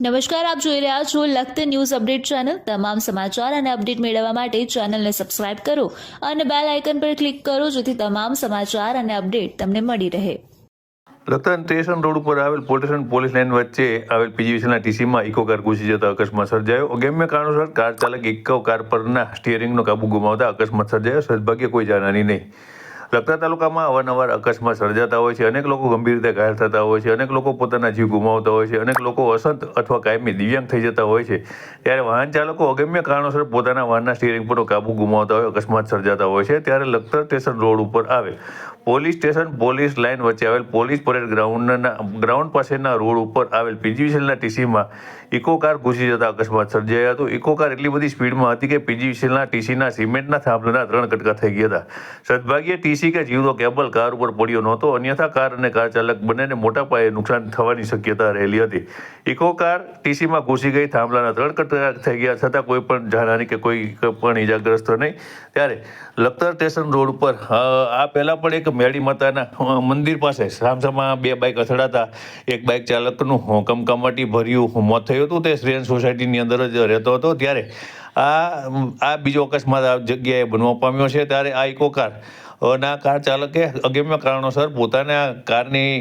નમસ્કાર, આપ જોઈ રહ્યા છો લખત ન્યૂઝ અપડેટ ચેનલ. તમામ સમાચાર અને અપડેટ મેળવવા માટે ચેનલને સબસ્ક્રાઇબ કરો અને બેલ આઇકન પર ક્લિક કરો જેથી તમામ સમાચાર અને અપડેટ તમને મળી રહે. રતન સ્ટેશન રોડ ઉપર આવેલ પોટેશન પોલીસ લાઇન વચ્ચે આવેલ પીજીવીસીના ટીસીમાં ઇકો કાર ઘૂસી જતા અકસ્માત સર્જાયો. અગમ્ય કારણોસર કાર ચાલક ઇકો કાર પરના સ્ટિયરિંગનો કાબુ ગુમાવતા અકસ્માત સર્જાયો. સદભાગ્ય કોઈ જાનહાની નહીં. લખતર તાલુકામાં અવારનવાર અકસ્માત સર્જાતા હોય છે. અનેક લોકો ગંભીર રીતે ઘાયલ થતા હોય છે. અનેક લોકો પોતાના જીવ ગુમાવતા હોય છે. અનેક લોકો અસંત અથવા કાયમી દિવ્યાંગ થઈ જતા હોય છે. ત્યારે વાહન ચાલકો અગમ્ય કારણોસર પોતાના વાહનના સ્ટીયરિંગ પર કાબુ ગુમાવતા હોય, અકસ્માત સર્જાતા હોય છે. ત્યારે લખતર સ્ટેશન રોડ ઉપર આવેલ પોલીસ સ્ટેશન, પોલીસ લાઇન વચ્ચે આવેલ પોલીસ પરેડ ગ્રાઉન્ડના, ગ્રાઉન્ડ પાસેના રોડ ઉપર આવેલ પીજીવીસીએલના ટીસીમાં ઇકો કાર ઘૂસી જતા અકસ્માત સર્જાયો હતો. ઇકો કાર એટલી બધી સ્પીડમાં હતી કે પીજીવીસીએલના ટીસીના સિમેન્ટના થાંભલાના ત્રણ કટકા થઈ ગયા હતા. સદભાગ્યે ટીસી કે જીવનો કેબલ કાર ઉપર પડ્યો નહોતો, અન્યથા કાર અને કાર ચાલક બંનેને મોટા પાયે નુકસાન થવાની શક્યતા રહેલી હતી. ઇકો કાર ટીસીમાં ઘૂસી ગઈ, થાંભલાના ત્રણ કટકા થઈ ગયા છતાં કોઈ પણ જાનહાની કે કોઈ પણ ઈજાગ્રસ્ત નહીં. ત્યારે લખતર સ્ટેશન રોડ ઉપર આ પહેલાં પણ એક મેળી માતાના મંદિર પાસે. સામસામાં બે બાઇક અથડાતા. એક બાઇક ચાલકનું કમકમાટી ભર્યું. મોત થયું હતું તે શ્રેયન સોસાયટીની અંદર જ રહેતો હતો. ત્યારે આ આ બીજો અકસ્માત આ જગ્યાએ બનવા પામ્યો છે. ત્યારે આ ઇકો કાર ના કાર ચાલકે અગમ્ય કારણોસર પોતાના કારની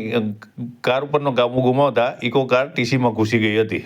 કાર ઉપરનો કાબુ ગુમાવતા ઇકો કાર ટીસીમાં ઘૂસી ગઈ હતી.